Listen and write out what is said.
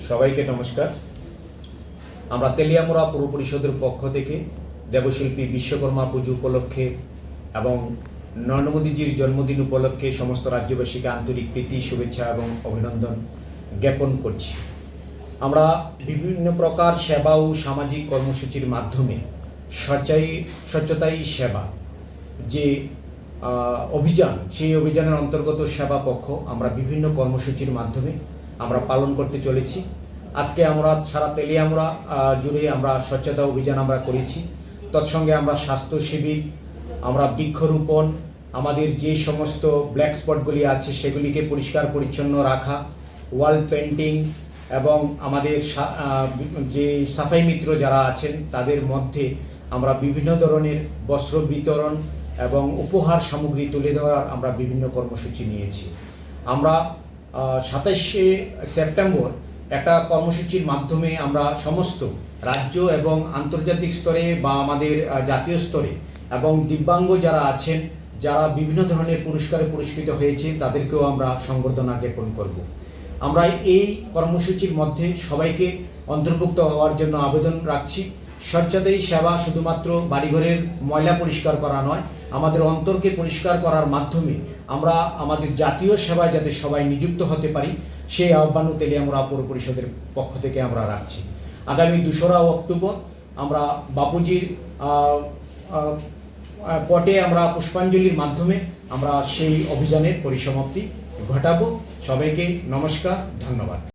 সবাইকে নমস্কার। আমরা তেলিয়ামুড়া পৌর পরিষদের পক্ষ থেকে দেবশিল্পী বিশ্বকর্মা পুজো উপলক্ষে এবং নরেন্দ্র জন্মদিন উপলক্ষে সমস্ত রাজ্যবাসীকে আন্তরিক প্রীতি, শুভেচ্ছা এবং অভিনন্দন জ্ঞাপন করছি। আমরা বিভিন্ন প্রকার সেবা ও সামাজিক কর্মসূচির মাধ্যমে স্বচ্ছাই স্বচ্ছতাই সেবা যে অভিযান, সেই অভিযানের অন্তর্গত সেবা পক্ষ আমরা বিভিন্ন কর্মসূচির মাধ্যমে আমরা পালন করতে চলেছি। আজকে আমরা সারা তেলিয়ামুড়া আহ, জুড়ে আমরা স্বচ্ছতা অভিযান আমরা করেছি। তৎসঙ্গে আমরা স্বাস্থ্য শিবির আমরা বৃক্ষরোপণ আমাদের যে সমস্ত ব্ল্যাক স্পটগুলি আছে সেগুলিকে পরিষ্কার পরিচ্ছন্ন রাখা ওয়াল পেন্টিং এবং আমাদের যে সাফাই মিত্র যারা আছেন তাদের মধ্যে আমরা বিভিন্ন ধরনের বস্ত্র বিতরণ এবং উপহার সামগ্রী তুলে দেওয়ার আমরা বিভিন্ন কর্মসূচি নিয়েছি। আমরা সাতাশে সেপ্টেম্বর একটা কর্মসূচির মাধ্যমে আমরা সমস্ত রাজ্য এবং আন্তর্জাতিক স্তরে বা আমাদের জাতীয় স্তরে এবং দিব্যাঙ্গ যারা আছেন, যারা বিভিন্ন ধরনের পুরস্কারে পুরস্কৃত হয়েছে, তাদেরকেও আমরা সংবর্ধনা জ্ঞাপন করব। আমরা এই কর্মসূচির মধ্যে সবাইকে অন্তর্ভুক্ত হওয়ার জন্য আবেদন রাখছি। স্বচ্ছতাই সেবা শুধুমাত্র বাড়িঘরের ময়লা পরিষ্কার করা নয়, আমাদের অন্তরকে পরিষ্কার করার মাধ্যমে আমরা আমাদের জাতীয় সেবায় যাতে সবাই নিযুক্ত হতে পারি, সেই আহ্বানও তেলিয়ামুড়া পৌর পরিষদের পক্ষ থেকে আমরা রাখছি। আগামী দোসরা অক্টোবর আমরা বাপুজির পটে আমরা পুষ্পাঞ্জলির মাধ্যমে আমরা সেই অভিযানের পরিসমাপ্তি ঘটাবো। সবাইকে নমস্কার, ধন্যবাদ।